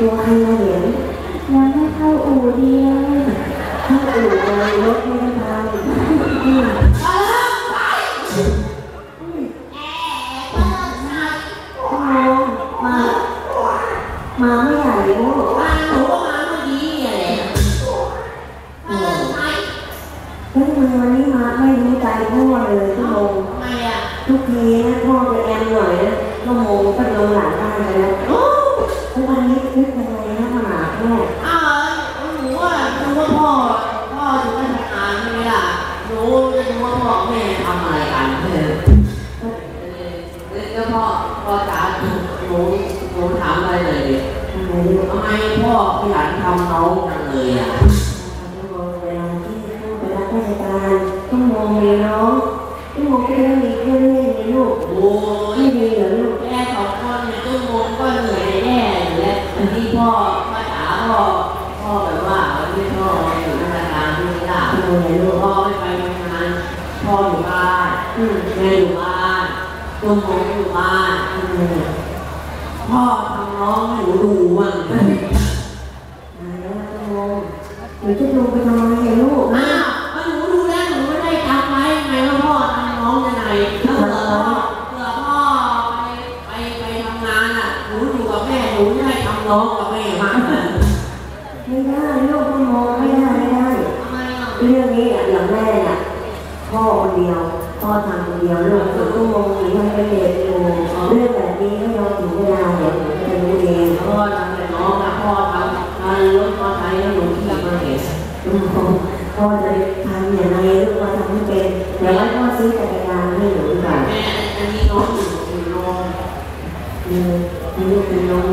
ตัวใครมาเห็นยังไม่เข้าอู่เดียวถ้าอู่เลยรถไม่ได้ทางอืมชั่วโมงมามาไม่ใหญ่ลูกเฮ้ยมึงวันนี้มาไม่รู้ใจพ่อเลยชั่วโมงทุกทีนะพ่อจะแอมหน่อยนะชั่วโมงก็ลงหลังบ้านไปแล้วแล้ว พ่อพ่อจ๋าหนูหนูหนูถามอะไรหน่อยดิทำไมลูกทำไมพ่อขยันทำน้องจังเลยอะชั่วโมงเวลาที่พ่อไปรับราชการชั่วโมงมีน้องชั่วโมงก็ได้มีเพื่อนเล่นในลูกโอ้ยไม่ดีเหรอลูกแม่สองคนเนี่ยตุ้มงก็เหนื่อยแน่อยู่แล้ววันนี้พ่อพ่อจ๋าพ่อพ่อแบบว่าวันนี้พ่ออยู่ราชการที่ไม่ได้ทำไมลูกพ่อไม่ไปทำงานพ่ออยู่บ้านอืมแม่อยู่บ้าน ตุ้มงอยู่บ้านพ่อทำน้องให้หนูดูบ้างมาแล้วชั่วโมงหนูจะลงไปทำไมอะลูกอ้าวก็หนูดูแล้วหนูไม่ได้จำไว้ไงว่าพ่อทำน้องยังไงถ้าเผื่อพ่อเผื่อพ่อไปไปไปทำงานอะหนูอยู่กับแม่หนูไม่ได้ทำน้องกับแม่มากไม่ได้ลูกชั่วโมงไม่ได้ไม่ได้เรื่องนี้อะอย่างแม่น่ะพ่อคนเดียว พ่อทำคนเดียวลูกส่วนชั่วโมงหนีมันเป็นเด็กอยู่เรื่องแบบนี้ให้เราถึงเวลาเดี๋ยวหนูจะรู้เองพ่อทำแต่น้องนะพ่อทำทำรถมอเตอร์ไซค์ให้หนูขี่มาเห็นอืมพ่อจะทำอย่างไรลูกว่าทำไม่เป็นเดี๋ยวไว้พ่อซื้อจักรยานให้หนูดีกว่าแม่อันนี้น้องอยู่อยู่โรงอืมมีลูกเป็นน้อง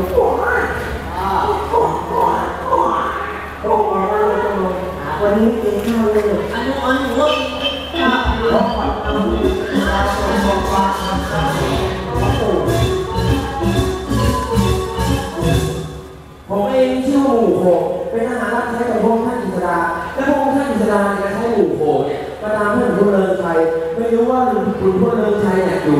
ดาเนี่ยใช้หมู่โขกเนี่ยมาตามท่านคุณเลิงชัยไม่รู้ว่าคุณพลเลิงชัยเนี่ยอยู่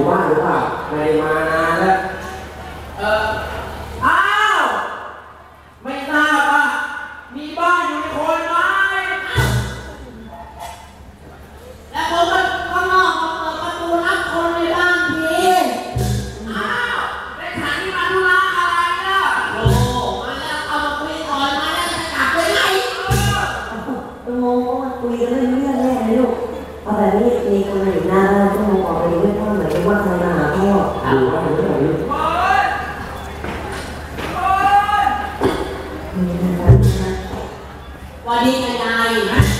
ชั่วโมงก็มาคุยกันเรื่องเรื่องแรกเลยลูกเอาแบบนี้มีคนอยู่หน้าบ้านชั่วโมงออกไปดูให้พ่อหน่อยว่าใครมาหาพ่อดูว่านหรือเปล่าลูกมีนวันนี้ยาย